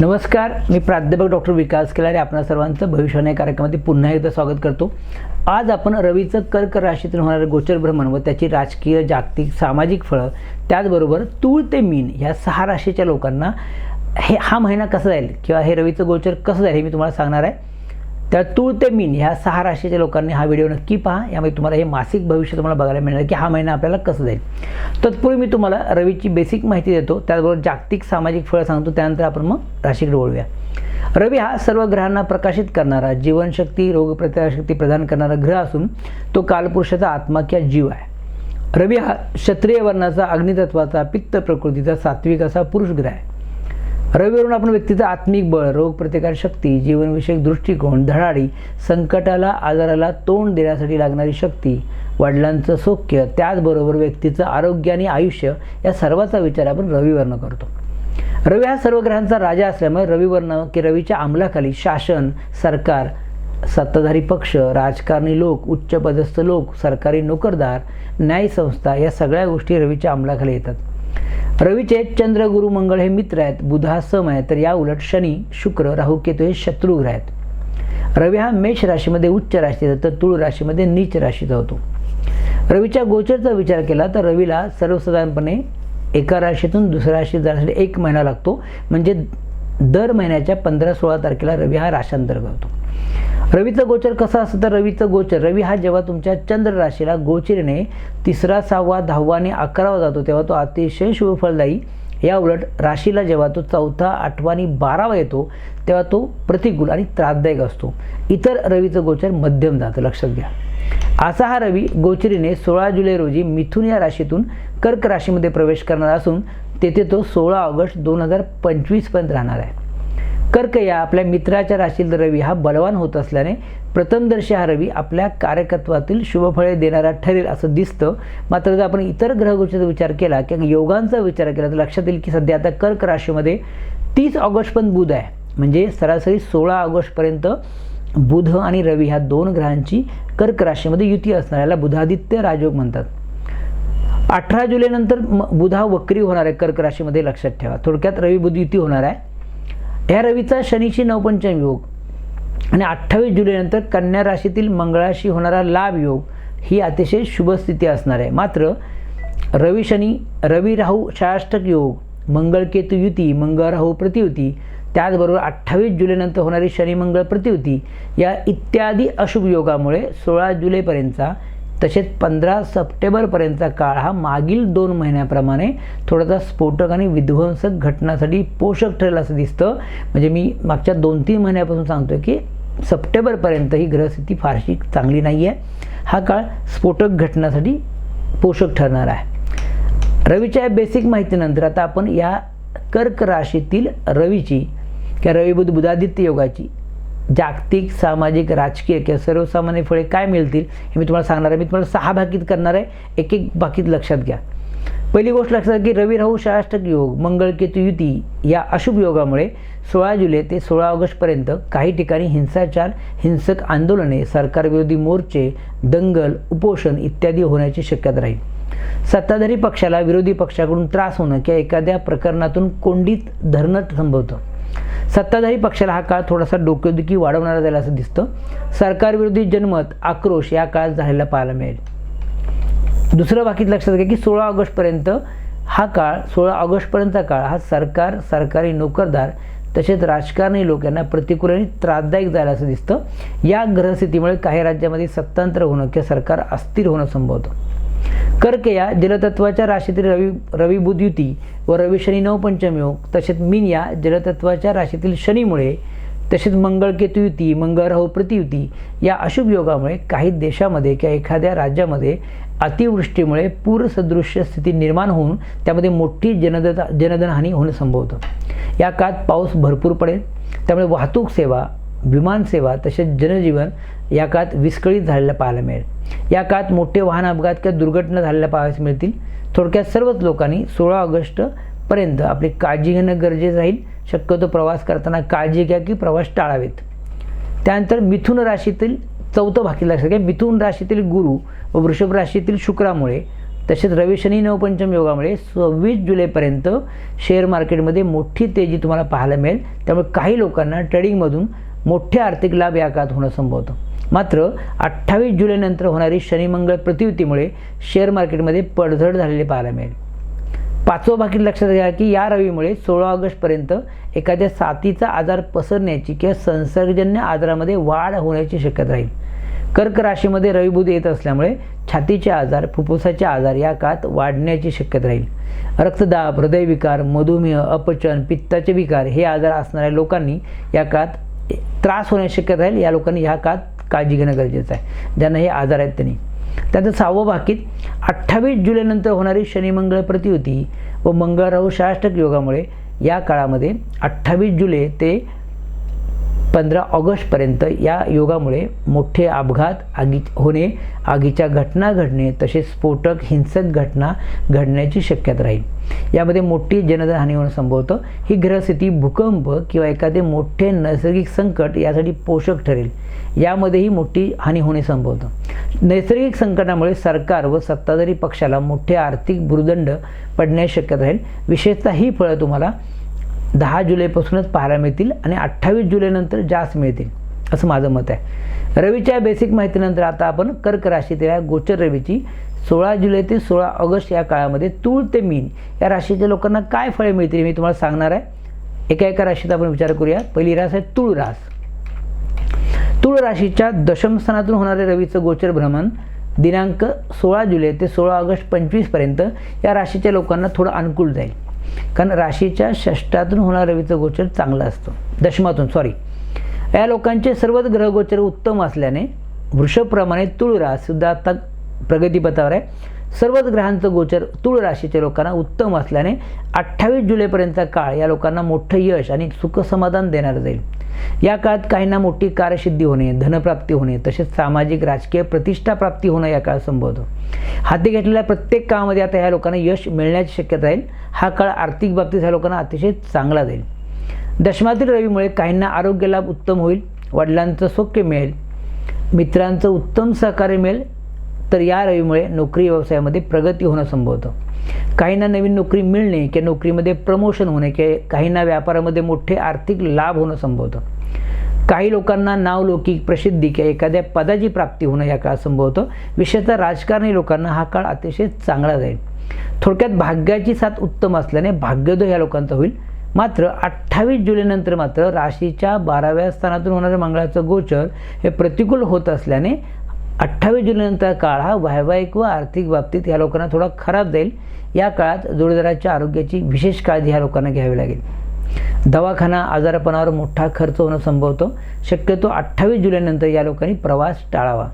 नमस्कार मी प्राध्यापक डॉक्टर विकास केलारे. आपणा सर्वांचं भविष्यवाणी कार्यक्रमामध्ये पुन्हा एकदा स्वागत करतो. आज आपण रवीचं कर्क राशीतून होणारं गोचर भ्रमण व त्याची राजकीय जागतिक सामाजिक फळं त्याचबरोबर तूळ ते मीन ह्या सहा राशीच्या लोकांना हे हा महिना कसा जाईल किंवा हे रवीचं गोचर कसं जाईल हे मी तुम्हाला सांगणार आहे. त्या तूळ ते मीन ह्या सहा राशीच्या लोकांनी हा व्हिडिओ नक्की पहा. यामध्ये तुम्हाला हे मासिक भविष्य तुम्हाला बघायला मिळणार की हा महिना आपल्याला कसं जाईल. तत्पूर्वी मी तुम्हाला रवीची बेसिक माहिती देतो. त्याचबरोबर जागतिक सामाजिक फळं सांगतो. त्यानंतर आपण मग राशीकडे वळूया. रवी हा सर्व ग्रहांना प्रकाशित करणारा जीवनशक्ती रोगप्रतिकारशक्ती प्रदान करणारा ग्रह असून तो कालपुरुषाचा आत्मा किंवा जीव आहे. रवी हा क्षत्रिय वर्णाचा अग्नितत्वाचा पित्त प्रकृतीचा सात्विक असा पुरुष ग्रह आहे. रविवरून आपण व्यक्तीचं आत्मिक बळ रोगप्रतिकार शक्ती जीवनविषयक दृष्टिकोन धडाडी संकटाला आजाराला तोंड देण्यासाठी लागणारी शक्ती वडिलांचं सौख्य त्याचबरोबर व्यक्तीचं आरोग्य आणि आयुष्य या सर्वाचा विचार आपण रविवर्ण करतो. रवी हा सर्व ग्रहांचा राजा असल्यामुळे रविवर्ण की रवीच्या अंमलाखाली शासन सरकार सत्ताधारी पक्ष राजकारणी लोक उच्चपदस्थ लोक सरकारी नोकरदार न्यायसंस्था या सगळ्या गोष्टी रवीच्या अंमलाखाली येतात. रवीचे चंद्र गुरु मंगळ हे मित्र आहेत बुधा सम आहे तर या उलट शनी शुक्र राहू केतू हे शत्रुग्रह आहेत. रवी हा मेष राशीमध्ये उच्च राशीचा तर तुळ राशीमध्ये नीच राशीचा होतो. रवीच्या गोचरचा विचार केला तर रवीला सर्वसाधारणपणे एका राशीतून दुसऱ्या राशीत जाण्यासाठी एक महिना लागतो. म्हणजे दर महिन्याच्या पंधरा सोळा तारखेला रवी हा राशांतर करतो रवीचं गोचर कसं असतं तर रवीचं गोचर? रवी हा जेव्हा तुमच्या चंद्र राशीला गोचरीने तिसरा सहावा दहावा आणि अकरावा जातो तेव्हा तो अतिशय शुभफलदायी या उलट राशीला जेव्हा तो चौथा आठवा आणि बारावा येतो तेव्हा तो प्रतिकूल आणि त्रासदायक असतो. इतर रवीचं गोचर मध्यम जातं लक्षात घ्या. असा हा रवी गोचरीने सोळा जुलै रोजी मिथुन या राशीतून कर्क राशीमध्ये प्रवेश करणार असून तेथे तो सोळा ऑगस्ट दोन हजार पंचवीसपर्यंत राहणार आहे. कर्क या आपल्या मित्राच्या राशील रवी हा बलवान होत असल्याने प्रथमदर्शी हा रवी आपल्या कार्यकत्वातील शुभफळे देणारा ठरेल असं दिसतं. मात्र जर आपण इतर ग्रहगोष्टीचा विचार केला किंवा योगांचा विचार केला तर लक्षात येईल की सध्या आता कर्क राशीमध्ये तीस ऑगस्ट पण बुध आहे. म्हणजे सरासरी सोळा ऑगस्टपर्यंत बुध आणि रवी ह्या दोन ग्रहांची कर्क राशीमध्ये युती असणार याला बुधादित्य राजयोग म्हणतात. अठरा जुलैनंतर म बुधा वक्री होणार आहे कर्क राशीमध्ये लक्षात ठेवा. थोडक्यात रवी बुध युती होणार आहे. ह्या रवीचा शनीशी नवपंचम योग आणि अठ्ठावीस जुलैनंतर कन्या राशीतील मंगळाशी होणारा लाभ योग ही अतिशय शुभस्थिती असणार आहे. मात्र रवी शनी रवी राहू शाष्टक योग मंगळ केतू युती मंगळ राहू प्रतियुती त्याचबरोबर अठ्ठावीस जुलैनंतर होणारी शनी मंगळ प्रतियुती या इत्यादी अशुभ योगामुळे सोळा जुलैपर्यंतचा तसेच पंधरा सप्टेंबरपर्यंतचा काळ हा मागील दोन महिन्याप्रमाणे थोडासा स्फोटक आणि विध्वंसक घटनासाठी पोषक ठरेल असं दिसतं. म्हणजे मी मागच्या दोन तीन महिन्यापासून सांगतो की सप्टेंबरपर्यंत ही ग्रहस्थिती फारशी चांगली नाही आहे हा काळ स्फोटक घटनासाठी पोषक ठरणार आहे. रवीच्या या बेसिक माहितीनंतर आता आपण या कर्क राशीतील रवीची किंवा रवीबुद्ध बुधादित्य योगाची जागतिक सामाजिक राजकीय किंवा सर्वसामान्य फळे काय मिळतील हे मी तुम्हाला सांगणार आहे. मी तुम्हाला सहा भाकीत करणार आहे. एक एक भाकीत लक्षात घ्या. पहिली गोष्ट लक्षात की रवी राहू शाष्टक योग मंगळ केतू युती या अशुभ योगामुळे सोळा जुलै ते सोळा ऑगस्टपर्यंत काही ठिकाणी हिंसाचार हिंसक आंदोलने सरकारविरोधी मोर्चे दंगल उपोषण इत्यादी होण्याची शक्यता राहील. सत्ताधारी पक्षाला विरोधी पक्षाकडून त्रास होणं किंवा एखाद्या प्रकरणातून कोंडीत धरणं संभवतं. सत्ताधारी पक्षाला हा काळ थोडासा डोकेदुखी वाढवणारा झाला असं दिसतं. सरकारविरोधी जनमत आक्रोश या काळात झालेला पाहायला मिळेल. दुसरं बाकीत लक्षात घ्या की सोळा ऑगस्टपर्यंत हा काळ सोळा ऑगस्टपर्यंतचा काळ हा सरकार सरकारी नोकरदार तसेच राजकारणी लोक यांना प्रतिकूल आणि त्रासदायक झाला असं दिसतं. या ग्रहस्थितीमुळे काही राज्यामध्ये सत्तांतर होणं किंवा सरकार अस्थिर होणं संभवतं. कर्क या जलतत्वाच्या राशीतील रवी रविबुध युती व रवी शनी नवपंचम योग तसेच मीन या जलतत्वाच्या राशीतील शनीमुळे तसेच मंगळ केतू युती मंगळ राहू प्रतियुती या अशुभ योगामुळे काही देशामध्ये किंवा एखाद्या राज्यामध्ये अतिवृष्टीमुळे पूरसदृश्य स्थिती निर्माण होऊन त्यामध्ये मोठी जनदता जनधनहानी होणं संभवतं. या काळात पाऊस भरपूर पडेल. त्यामुळे वाहतूक सेवा विमानसेवा तसेच जनजीवन या काळात विस्कळीत झालेलं पाहायला मिळेल. या काळात मोठे वाहन अपघात किंवा दुर्घटना झालेल्या पाहायला मिळतील. थोडक्यात सर्वच लोकांनी सोळा ऑगस्टपर्यंत आपली काळजी घेणं गरजेचं राहील. शक्यतो प्रवास करताना काळजी घ्या की प्रवास टाळावेत. त्यानंतर मिथुन राशीतील चौथं भाकी लक्षात घ्या. मिथुन राशीतील गुरु व वृषभ राशीतील शुक्रामुळे तसेच रवी शनी नवपंचम योगामुळे सव्वीस जुलैपर्यंत शेअर मार्केटमध्ये मोठी तेजी तुम्हाला पाहायला मिळेल. त्यामुळे काही लोकांना ट्रेडिंगमधून मोठे आर्थिक लाभ या काळात होणं संभवतं. मात्र अठ्ठावीस जुलैनंतर होणारी शनिमंगळ प्रतियुतीमुळे शेअर मार्केटमध्ये पडझड झालेले पाहायला मिळेल. पाचवं बाकी लक्षात घ्या की या रवीमुळे सोळा ऑगस्टपर्यंत एखाद्या साथीचा आजार पसरण्याची किंवा संसर्गजन्य आजारामध्ये वाढ होण्याची शक्यता राहील. कर्क राशीमध्ये रविबुध येत असल्यामुळे छातीचे आजार फुफ्फुसाचे आजार या काळात वाढण्याची शक्यता राहील. रक्तदाब हृदयविकार मधुमेह अपचन पित्ताचे विकार हे आजार असणाऱ्या लोकांनी या काळात त्रास होण्याची शक्यता राहील या लोकांनी ह्या काळात काळजी घेणं गरजेचं आहे. ज्यांना हे आजार आहेत त्यांनी. त्यानंतर सहावं बाकीत अठ्ठावीस जुलैनंतर होणारी शनिमंगळ प्रतियुती व मंगळ राहू शाष्टक योगामुळे या काळामध्ये अठ्ठावीस जुलै ते पंधरा ऑगस्टपर्यंत या योगामुळे मोठे अपघात आगी होणे आगीच्या घटना घडणे तसेच स्फोटक हिंसक घटना घडण्याची शक्यता राहील. यामध्ये मोठी जनधनहानी होणं संभवतं. ही ग्रहस्थिती भूकंप किंवा एखादे मोठे नैसर्गिक संकट यासाठी पोषक ठरेल. यामध्येही मोठी हानी होणे संभवतं. नैसर्गिक संकटामुळे सरकार व सत्ताधारी पक्षाला मोठे आर्थिक भूर्दंड पडण्याची शक्यता राहील. विशेषतः ही फळं तुम्हाला दहा जुलैपासूनच पाहायला मिळतील आणि अठ्ठावीस जुलैनंतर जास्त मिळतील असं माझं मत आहे. रवीच्या बेसिक माहितीनंतर आता आपण कर्क राशीतील या गोचर रवीची सोळा जुलै ते सोळा ऑगस्ट या काळामध्ये तूळ ते मीन या राशीच्या लोकांना काय फळे मिळतील मी तुम्हाला सांगणार आहे. एका एका राशीचा आपण विचार करूया. पहिली रास आहे तुळ रास. तुळ राशीच्या दशमस्थानातून होणारे रवीचं गोचर भ्रमण दिनांक सोळा जुलै ते सोळा ऑगस्ट पंचवीसपर्यंत या राशीच्या लोकांना थोडं अनुकूल जाईल. कारण राशीच्या षष्टातून होणारं रवीचं गोचर चांगलं असतं. दशमातून सॉरी या लोकांचे सर्वच ग्रहगोचर उत्तम असल्याने वृषभप्रमाणे तुळ राससुद्धा आता प्रगतीपथावर आहे. सर्वच ग्रहांचं गोचर तुळ राशीच्या लोकांना उत्तम असल्याने अठ्ठावीस जुलैपर्यंतचा काळ या लोकांना मोठं यश आणि सुखसमाधान देणार जाईल. या काळात काहींना मोठी कार्यसिद्धी होणे धनप्राप्ती होणे तसेच सामाजिक राजकीय प्रतिष्ठा प्राप्ती होणं या काळात संभवतो हाती घेतलेल्या प्रत्येक कामामध्ये आता ह्या लोकांना यश मिळण्याची शक्यता राहील. हा काळ आर्थिक बाबतीत ह्या लोकांना अतिशय चांगला जाईल. दशमातील रवीमुळे काहींना आरोग्य लाभ उत्तम होईल वडिलांचं सौख्य मिळेल मित्रांचं उत्तम सहकार्य मिळेल तर या रवीमुळे नोकरी व्यवसायामध्ये प्रगती होणं संभवतं. काहींना नवीन नोकरी मिळणे किंवा नोकरीमध्ये प्रमोशन होणे किंवा काहींना व्यापारामध्ये मोठे आर्थिक लाभ होणं संभवतं. काही लोकांना नावलौकिक प्रसिद्धी किंवा एखाद्या पदाची प्राप्ती होणं या काळात संभवतं. विशेषतः राजकारणी लोकांना हा काळ अतिशय चांगला जाईल. थोडक्यात भाग्याची साथ उत्तम असल्याने भाग्योदय या लोकांचा होईल. मात्र अठ्ठावीस जुलैनंतर मात्र राशीच्या बाराव्या स्थानातून होणारं मंगळाचं गोचर हे प्रतिकूल होत असल्याने अठ्ठावीस जुलैनंतर काळ हा वैवाहिक व आर्थिक बाबतीत या लोकांना थोडा खराब जाईल. या काळात जोडीदाराच्या आरोग्याची विशेष काळजी ह्या लोकांना घ्यावी लागेल. दवाखाना आजारपणावर मोठा खर्च होणं संभवतं. शक्यतो अठ्ठावीस जुलैनंतर या लोकांनी प्रवास टाळावा.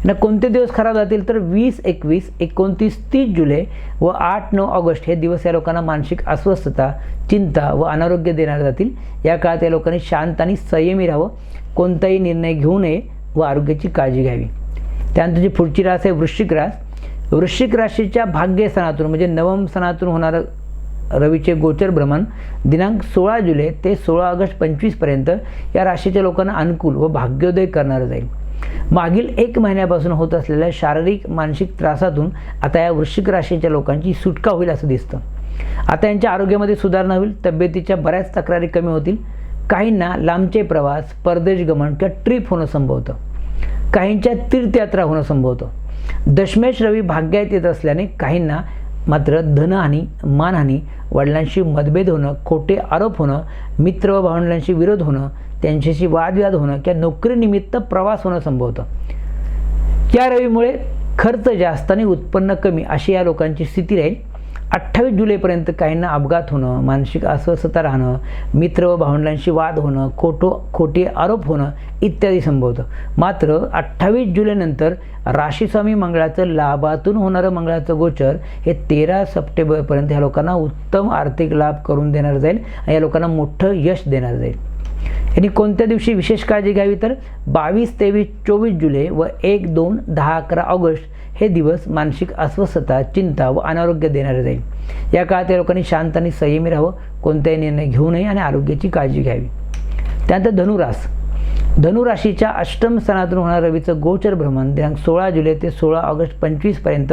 यांना कोणते दिवस खराब जातील तर वीस एकवीस एकोणतीस तीस जुलै व आठ नऊ ऑगस्ट हे दिवस या लोकांना मानसिक अस्वस्थता चिंता व अनारोग्य देणारे जातील. या काळात या लोकांनी शांत आणि संयमी राहावं. कोणताही निर्णय घेऊ नये व आरोग्याची काळजी घ्यावी. त्यानंतर जी पुढची रास आहे वृश्चिक रास. वृश्चिक राशीच्या भाग्य सणातून म्हणजे नवम सणातून होणारं रवीचे गोचर भ्रमण दिनांक सोळा जुलै ते सोळा ऑगस्ट पंचवीसपर्यंत या राशीच्या लोकांना अनुकूल व भाग्योदय करणारं जाईल. मागील एक महिन्यापासून होत असलेल्या शारीरिक मानसिक त्रासातून आता या वृश्चिक राशीच्या लोकांची सुटका होईल असं दिसतं. आता यांच्या आरोग्यामध्ये सुधारणा होईल तब्येतीच्या बऱ्याच तक्रारी कमी होतील. काहींना लांबचे प्रवास परदेश गमन किंवा ट्रिप होणं संभवतं. काहींच्या तीर्थयात्रा होणं संभवतं. दशमेश रवी भाग्यात येत असल्याने काहींना मात्र धनहानी मानहानी वडिलांशी मतभेद होणं खोटे आरोप होणं मित्र व भावंडांशी विरोध होणं त्यांच्याशी वादविवाद होणं किंवा नोकरीनिमित्त प्रवास होणं संभवतं. या रवीमुळे खर्च जास्त आणि उत्पन्न कमी अशी या लोकांची स्थिती राहील. अठ्ठावीस जुलैपर्यंत काहींना अपघात होणं मानसिक अस्वस्थता राहणं मित्र व भावंडांशी वाद होणं खोटो खोटे आरोप होणं इत्यादी संभवतं. मात्र अठ्ठावीस जुलैनंतर राशीस्वामी मंगळाचं लाभातून होणारं मंगळाचं गोचर हे तेरा सप्टेंबरपर्यंत ह्या लोकांना उत्तम आर्थिक लाभ करून देणार जाईल आणि या लोकांना मोठं यश देणार जाईल. यांनी कोणत्या दिवशी विशेष काळजी घ्यावी तर बावीस तेवीस चोवीस जुलै व एक दोन दहा अकरा ऑगस्ट हे दिवस मानसिक अस्वस्थता चिंता व अनारोग्य देणारे जाईल. या काळात या लोकांनी शांत आणि संयमी राहावं. कोणताही निर्णय घेऊ नये आणि आरोग्याची काळजी घ्यावी. त्यानंतर धनुरास. धनुराशीच्या अष्टम स्थानातून होणारं रवीचं गोचर भ्रमण. दिनांक सोळा जुलै ते सोळा ऑगस्ट पंचवीसपर्यंत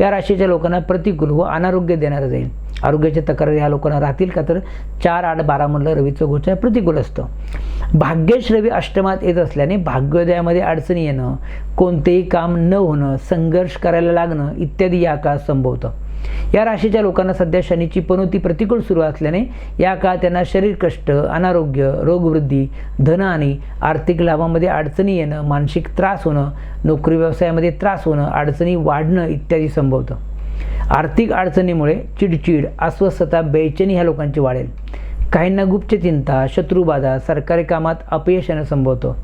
या राशीच्या लोकांना प्रतिकूल व अनारोग्य देणारं जाईल आरोग्याच्या तक्रारी ह्या लोकांना राहतील का तर चार आठ बारा बारामधलं रवीचं गोचर प्रतिकूल असतं. भाग्येश रवी अष्टमात येत असल्याने भाग्योदयामध्ये अडचणी येणं कोणतेही काम न होणं संघर्ष करायला लागणं इत्यादी या काळात संभवतं. या राशीच्या लोकांना सध्या शनीची पनोती प्रतिकूल सुरू असल्याने या काळात त्यांना शरीर कष्ट अनारोग्य रोगवृद्धी धनहानी आर्थिक लाभामध्ये अडचणी येणं मानसिक त्रास होणं नोकरी व्यवसायामध्ये त्रास होणं अडचणी वाढणं इत्यादी संभवतं. आर्थिक अडचणीमुळे चिडचिड अस्वस्थता बेचैनी ह्या लोकांची वाढेल. काहींना गुप्त चिंता शत्रुबाधा सरकारी कामात अपयश येणं संभवतो.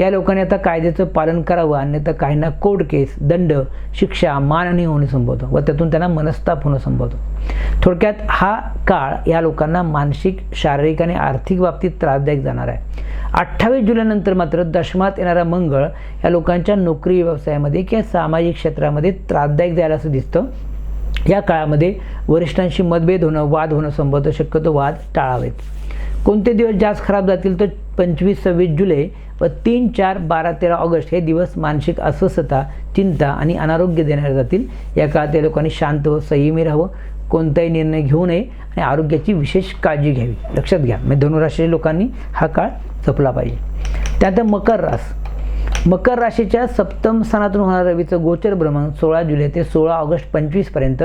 या लोकांनी आता कायद्याचं पालन करावं अन्यथा काहींना कोर्ट केस दंड शिक्षा मानहानी होणं संभवतं व त्यातून त्यांना मनस्ताप होणं संभवतं. थोडक्यात हा काळ या लोकांना मानसिक शारीरिक आणि आर्थिक बाबतीत त्रासदायक जाणार आहे. अठ्ठावीस जुलैनंतर मात्र दशमात येणारा मंगळ या लोकांच्या नोकरी व्यवसायामध्ये किंवा सामाजिक क्षेत्रामध्ये त्रासदायक जायला असं दिसतं. या काळामध्ये वरिष्ठांशी मतभेद होणं वाद होणं संभवतं शक्यतो वाद टाळावेत. कोणते दिवस जास्त खराब जातील तर पंचवीस सव्वीस जुलै व तीन चार बारा तेरा ऑगस्ट हे दिवस मानसिक अस्वस्थता चिंता आणि अनारोग्य देणारे जातील. या काळात या लोकांनी शांत व संयमी राहावं. कोणताही निर्णय घेऊ नये आणि आरोग्याची विशेष काळजी घ्यावी. लक्षात घ्या. म्हणजे धनुराशी लोकांनी हा काळ जपला पाहिजे. त्यानंतर मकर रास. मकर राशीच्या सप्तम स्थानातून होणारं रवीचं गोचर भ्रमण सोळा जुलै ते सोळा ऑगस्ट पंचवीसपर्यंत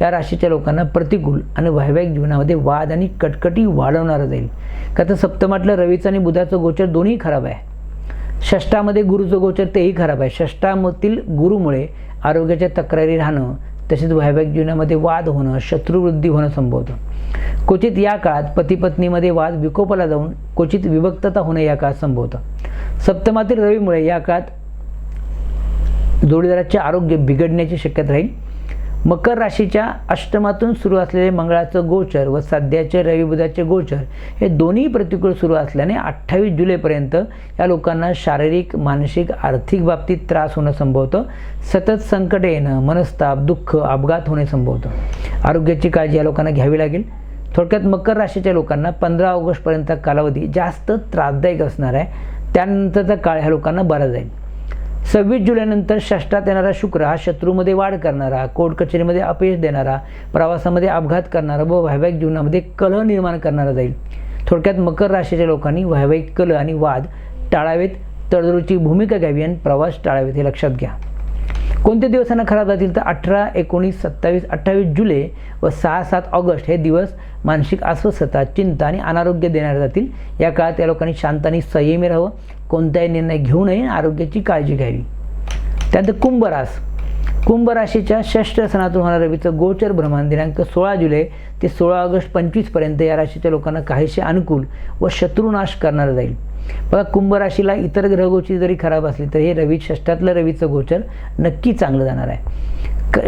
या राशीच्या लोकांना प्रतिकूल आणि वैवाहिक जीवनामध्ये वाद आणि कटकटी वाढवणारं जाईल. का तर सप्तमातलं रवीचं आणि बुधाचं गोचर दोन्ही खराब आहे. षष्टामध्ये गुरुचं गोचर तेही खराब आहे. षष्टामधील गुरुमुळे आरोग्याच्या तक्रारी राहणं तसेच वैवाहिक जीवनामध्ये वाद होणं शत्रुवृद्धी होणं संभवतं. क्वचित या काळात पतीपत्नीमध्ये वाद विकोपाला जाऊन क्वचित विभक्तता होणं या काळात संभवतं. सप्तमातील रवीमुळे या काळात जोडीदाराचे आरोग्य बिघडण्याची शक्यता राहील. मकर राशीच्या अष्टमातून सुरू असलेले मंगळाचं गोचर व सध्याचे रविबुधाचे गोचर हे दोन्ही प्रतिकूल सुरू असल्याने अठ्ठावीस जुलैपर्यंत या लोकांना शारीरिक मानसिक आर्थिक बाबतीत त्रास होणं संभवतं. सतत संकट येणं मनस्ताप दुःख अपघात होणे संभवतं. आरोग्याची काळजी या लोकांना घ्यावी लागेल. थोडक्यात मकर राशीच्या लोकांना पंधरा ऑगस्टपर्यंत कालावधी जास्त त्रासदायक असणार आहे. त्यानंतरचा काळ ह्या लोकांना बरा जाईल. सव्वीस जुलैनंतर षष्टात येणारा शुक्र हा शत्रूमध्ये वाढ करणारा कोर्ट कचेरीमध्ये अपयश देणारा प्रवासामध्ये अपघात करणारा व वैवाहिक जीवनामध्ये कलह निर्माण करणारा जाईल. थोडक्यात मकर राशीच्या लोकांनी वैवाहिक कलह आणि वाद टाळावेत तडजोडीची भूमिका घ्यावी आणि प्रवास टाळावेत हे लक्षात घ्या. कोणते दिवसांना खराब जातील तर अठरा एकोणीस सत्तावीस अठ्ठावीस जुलै व सहा सात ऑगस्ट हे दिवस मानसिक अस्वस्थता चिंता आणि अनारोग्य देणारे जातील. या काळात या लोकांनी शांत आणि संयमी राहावं. कोणताही निर्णय घेऊ नये आरोग्याची काळजी घ्यावी. त्यानंतर कुंभरास. कुंभ राशीच्या षष्ठ सणातून होणाऱ्या रवीचं गोचर भ्रमण दिनांक सोळा जुलै ते सोळा ऑगस्ट पंचवीसपर्यंत या राशीच्या लोकांना काहीसे अनुकूल व शत्रुनाश करणारं जाईल. बघा कुंभ राशीला इतर ग्रहगोची जरी खराब असली तर हे रवी षष्ठातलं रवीचं गोचर नक्की चांगलं जाणार आहे. क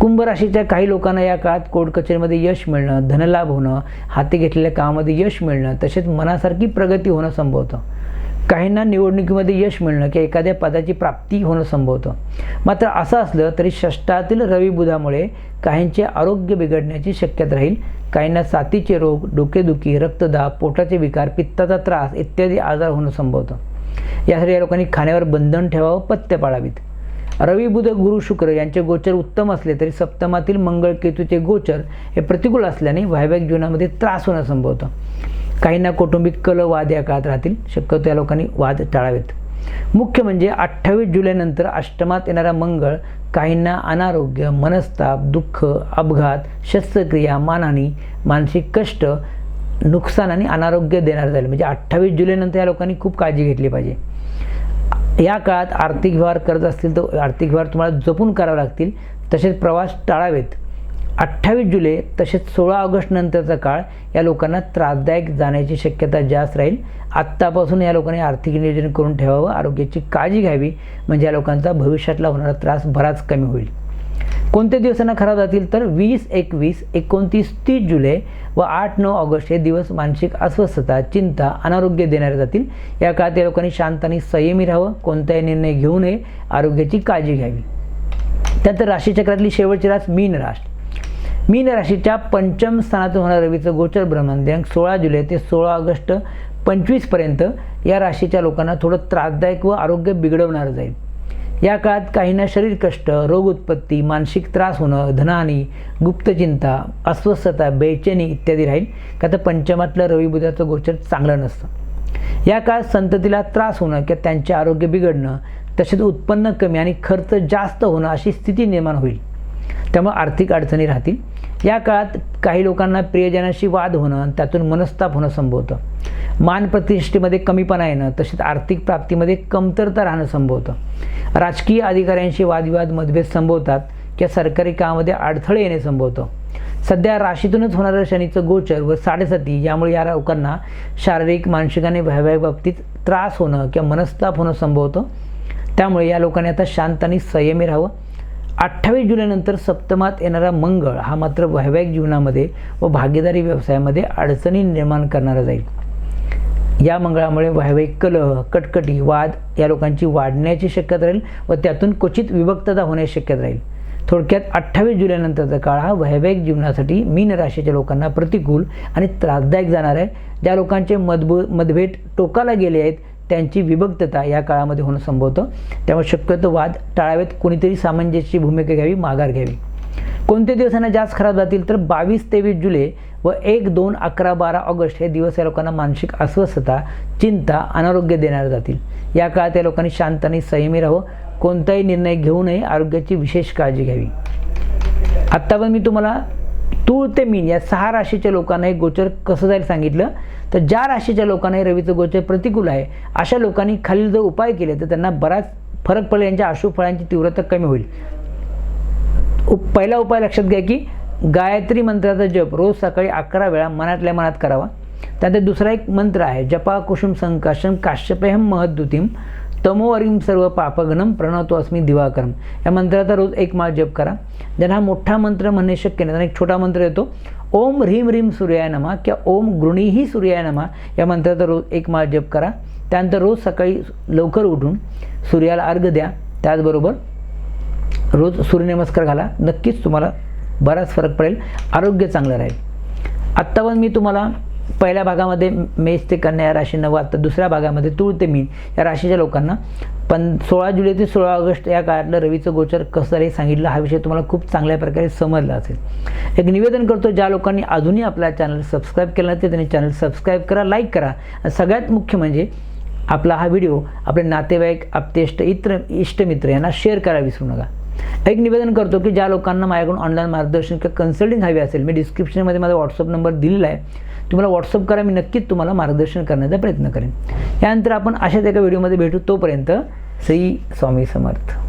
कुंभ राशीच्या काही लोकांना या काळात कोर्ट कचेरीमध्ये यश मिळणं धनलाभ होणं हाती घेतलेल्या कामामध्ये यश मिळणं तसेच मनासारखी प्रगती होणं संभवतं. काहींना निवडणुकीमध्ये यश मिळणं किंवा एखाद्या पदाची प्राप्ती होणं संभवतं. मात्र असं असलं तरी षष्टातील रवी बुधामुळे काहींचे आरोग्य बिघडण्याची शक्यता राहील. काहींना साथीचे रोग डोकेदुखी रक्तदाब पोटाचे विकार पित्ताचा त्रास इत्यादी आजार होणं संभवतं. यासाठी या लोकांनी खाण्यावर बंधन ठेवावं पथ्य पाळावीत. रवी बुध गुरु शुक्र यांचे गोचर उत्तम असले तरी सप्तमातील मंगळ केतूचे गोचर हे प्रतिकूल असल्याने वैवाहिक जीवनामध्ये त्रास होणं संभवतं. काहींना कौटुंबिक कल वाद या काळात राहतील. शक्यतो या लोकांनी वाद टाळावेत. मुख्य म्हणजे अठ्ठावीस जुलैनंतर अष्टमात येणारा मंगळ काहींना अनारोग्य मनस्ताप दुःख अपघात शस्त्रक्रिया मानहानी मानसिक कष्ट नुकसान आणि अनारोग्य देणार जाईल म्हणजे अठ्ठावीस जुलैनंतर या लोकांनी खूप काळजी घेतली पाहिजे. या काळात आर्थिक व्यवहार करत असतील तर आर्थिक व्यवहार तुम्हाला जपून करावे लागतील. तसेच प्रवास टाळावेत. अठ्ठावीस जुलै तसेच सोळा ऑगस्ट नंतरचा काळ या लोकांना त्रासदायक जाण्याची शक्यता जास्त राहील. आत्तापासून या लोकांनी आर्थिक नियोजन करून ठेवावं. आरोग्याची काळजी घ्यावी. म्हणजे या लोकांचा भविष्यातला होणारा त्रास बराच कमी होईल. कोणते दिवसांना खराब जातील? तर वीस एकवीस एकोणतीस तीस जुलै व आठ नऊ ऑगस्ट हे दिवस मानसिक अस्वस्थता चिंता अनारोग्य देणारे जातील. या काळात या लोकांनी शांत आणि संयमी राहावं. कोणताही निर्णय घेऊ नये. आरोग्याची काळजी घ्यावी. त्यानंतर राशीचक्रातली शेवटची रास मीन राश. मीन राशीच्या पंचम स्थानातून होणाऱ्या रवीचं गोचर भ्रमण दिनांक सोळा जुलै ते सोळा ऑगस्ट पंचवीसपर्यंत या राशीच्या लोकांना थोडं त्रासदायक व आरोग्य बिघडवणारं जाईल. या काळात काहींना शरीर कष्ट रोग उत्पत्ती मानसिक त्रास होणं धनहानी गुप्तचिंता अस्वस्थता बेचैनी इत्यादी राहील. का तर पंचमातलं रविबुधाचं गोचर चांगलं नसतं. या काळात संततीला त्रास होणं किंवा त्यांचे आरोग्य बिघडणं तसेच उत्पन्न कमी आणि खर्च जास्त होणं अशी स्थिती निर्माण होईल. त्यामुळे आर्थिक अडचणी राहतील. या काळात काही लोकांना प्रियजनाशी वाद होणं आणि त्यातून मनस्ताप होणं संभवतं. मान प्रतिष्ठेमध्ये कमीपणा येणं तसेच आर्थिक प्राप्तीमध्ये कमतरता राहणं संभवतं. राजकीय अधिकाऱ्यांशी वादविवाद मतभेद संभवतात. किंवा सरकारी कामामध्ये अडथळे येणे संभवतं. सध्या राशीतूनच होणारं शनीचं गोचर व साडेसाती यामुळे या लोकांना शारीरिक मानसिक आणि वैवाहिक बाबतीत त्रास होणं किंवा मनस्ताप होणं संभवतं. त्यामुळे या लोकांनी आता शांत आणि संयमी राहावं. अठ्ठावीस जुलैनंतर सप्तमात येणारा मंगळ हा मात्र वैवाहिक जीवनामध्ये व भागीदारी व्यवसायामध्ये अडचणी निर्माण करणारा जाईल. या मंगळामुळे वैवाहिक कलह कटकटी वाद या लोकांची वाढण्याची शक्यता राहील व त्यातून क्वचित विभक्तता होण्याची शक्यता राहील. थोडक्यात अठ्ठावीस जुलैनंतरचा काळ हा वैवाहिक जीवनासाठी मीन राशीच्या लोकांना प्रतिकूल आणि त्रासदायक जाणार आहे. ज्या लोकांचे मतभू मतभेद टोकाला गेले आहेत त्यांची विभक्तता या काळामध्ये होणं संभवतं. त्यामुळे शक्यतो वाद टाळावेत कोणीतरी सामंजस्याची भूमिका घ्यावी माघार घ्यावी. कोणते दिवसांना जास्त खराब जातील तर बावीस तेवीस जुलै व एक दोन अकरा बारा ऑगस्ट हे दिवस या लोकांना मानसिक अस्वस्थता चिंता अनारोग्य देणारे जातील. या काळात या लोकांनी शांत आणि संयमी राहावं. कोणताही निर्णय घेऊ नये आरोग्याची विशेष काळजी घ्यावी. आत्ता पण मी तुम्हाला तूळ ते मीन या सहा राशीच्या लोकांना हे गोचर कसं जाईल सांगितलं? तर ज्या राशीच्या लोकांना रवीचं गोचर प्रतिकूल आहे अशा लोकांनी खालील जर उपाय केले तर त्यांना बराच फरक पडेल यांच्या आशुफळांची तीव्रता कमी होईल. उप पहिला उपाय लक्षात घ्या की गायत्री मंत्राचा जप रोज सकाळी अकरा वेळा मनातल्या मनात करावा. त्यानंतर दुसरा एक मंत्र आहे जपा कुसुम संकाशम काश्यपेहम महद्दुतीम. तमोवरीम सर्व पापगणम प्रणवतो अस्मी दिवाकरम या मंत्राचा रोज एक माळ जप करा. ज्यांना हा मोठा मंत्र म्हणणे शक्य नाही त्यांना एक छोटा मंत्र येतो. ओम ह्रीम ह्रीम सूर्याय नमा किंवा ओम गृणीही सूर्याय नमा या मंत्राचा रोज एक माळ जप करा. त्यानंतर रोज सकाळी लवकर उठून सूर्याला अर्घ द्या. त्याचबरोबर रोज सूर्यनमस्कार घाला. नक्कीच तुम्हाला बराच फरक पडेल. आरोग्य चांगलं राहील. आत्ता पण मी तुम्हाला पहिल्या भागामध्ये मेष ते कन्या या राशीनं वाचतात दुसऱ्या भागामध्ये तूळ ते मीन या राशीच्या लोकांना. पण सोळा जुलै ते सोळा ऑगस्ट या काळातलं रवीचं गोचर कसं हे सांगितलं हा विषय तुम्हाला खूप चांगल्या प्रकारे समजला असेल. एक निवेदन करतो ज्या लोकांनी अजूनही आपला चॅनल सबस्क्राईब केलं ते त्यांनी चॅनल सबस्क्राईब करा लाईक करा. सगळ्यात मुख्य म्हणजे आपला हा व्हिडिओ आपले नातेवाईक आपतेष्ट इत्र इष्टमित्र यांना शेअर करा विसरू नका. एक निवेदन करतो की ज्या लोकांना माझ्याकडून ऑनलाईन मार्गदर्शन किंवा कन्सल्टिंग हवी असेल मी डिस्क्रिप्शनमध्ये माझा व्हॉट्सअप नंबर दिलेला आहे. तुम्हाला व्हॉट्सअप करा मी नक्कीच तुम्हाला मार्गदर्शन करण्याचा प्रयत्न करेन. यानंतर आपण अशाच एका व्हिडिओमध्ये भेटू तोपर्यंत श्री स्वामी समर्थ.